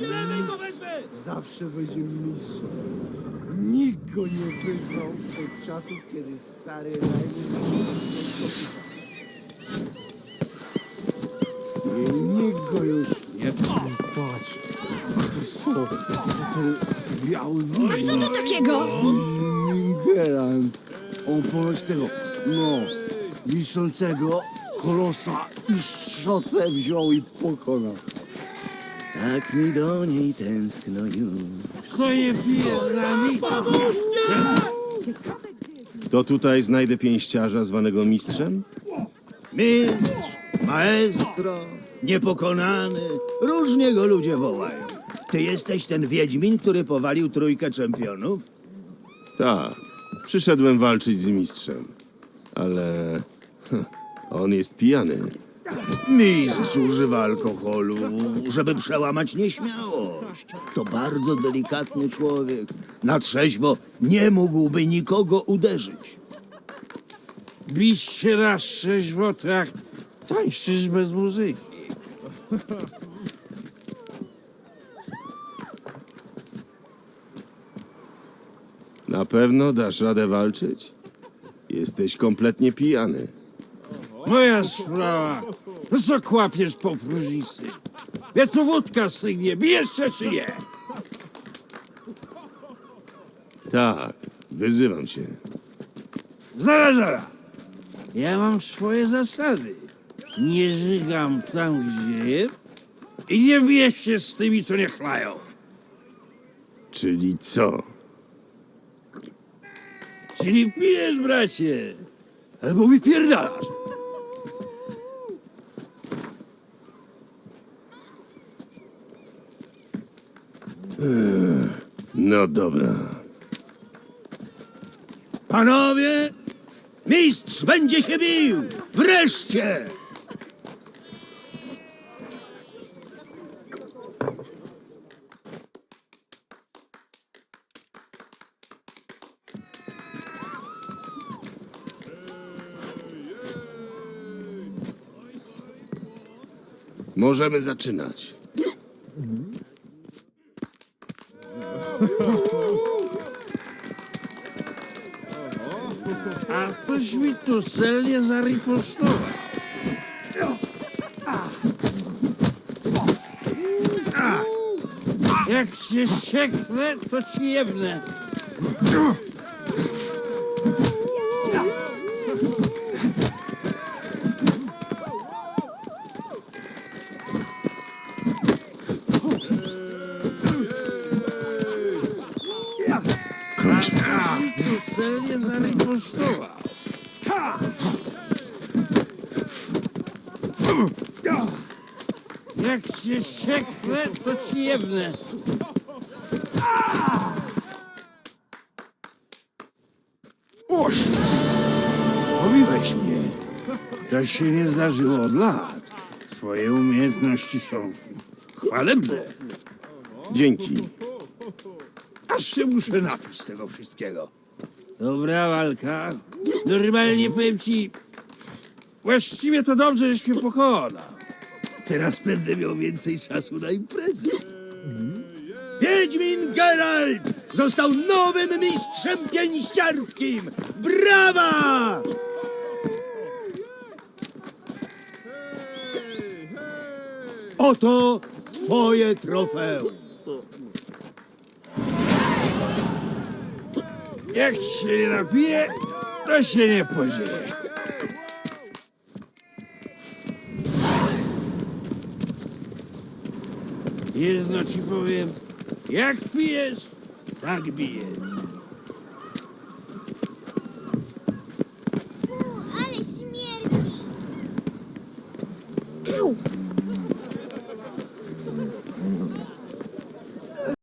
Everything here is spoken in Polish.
Mistrz zawsze będzie mistrzem. Nikt go nie wyznał od czasów, kiedy stary Rajmund I nikt go już nie patrz. To co? To ten biały wilk. Co to takiego? Gerant. On ponoć tego, no, wiszącego kolosa i szczotę wziął i pokonał. Tak mi do niej tęskno już. Kto nie pije z nami? To tutaj znajdę pięściarza zwanego mistrzem? Mistrz, maestro, niepokonany. Różnie go ludzie wołają. Ty jesteś ten Wiedźmin, który powalił trójkę czempionów? Tak. Przyszedłem walczyć z mistrzem. Ale... hm, On jest pijany. Mistrz używa alkoholu, żeby przełamać nieśmiałość. To bardzo delikatny człowiek. Na trzeźwo nie mógłby nikogo uderzyć. Bić się na trzeźwo, to jak tańczysz bez muzyki. Na pewno dasz radę walczyć? Jesteś kompletnie pijany. Moja sprawa. No co kłapiesz po próżnicy? Tu wódka stygnie, bijesz się czy nie? Tak, wyzywam cię. Zaraz, zaraz. Ja mam swoje zasady. Nie żygam tam, gdzie jem i nie biję się z tymi, co nie chlają. Czyli co? Czyli pijesz, bracie, albo wypierdalasz. No dobra. Panowie, mistrz będzie się bił! Wreszcie! Możemy zaczynać. A ktoś mi tu celnie zarypostował. A, Jak cię ścieknę, to ci jebnę. Kończmy. A, celnie zarypostował. Jak cię ścieknę, to ci jebnę. Oż! Pobiłeś mnie. To się nie zdarzyło od lat. Twoje umiejętności są chwalebne. Dzięki. Aż się muszę napić z tego wszystkiego. Dobra walka. Normalnie powiem ci... Właściwie to dobrze, żeś mnie pokonał. Teraz będę miał więcej czasu na imprezy. Wiedźmin Geralt został nowym mistrzem pięściarskim! Brawa! Oto twoje trofeum. Jak się nie napije, to się nie podzieje. Jedno ci powiem, jak pijesz, tak bije. ale śmierdzi.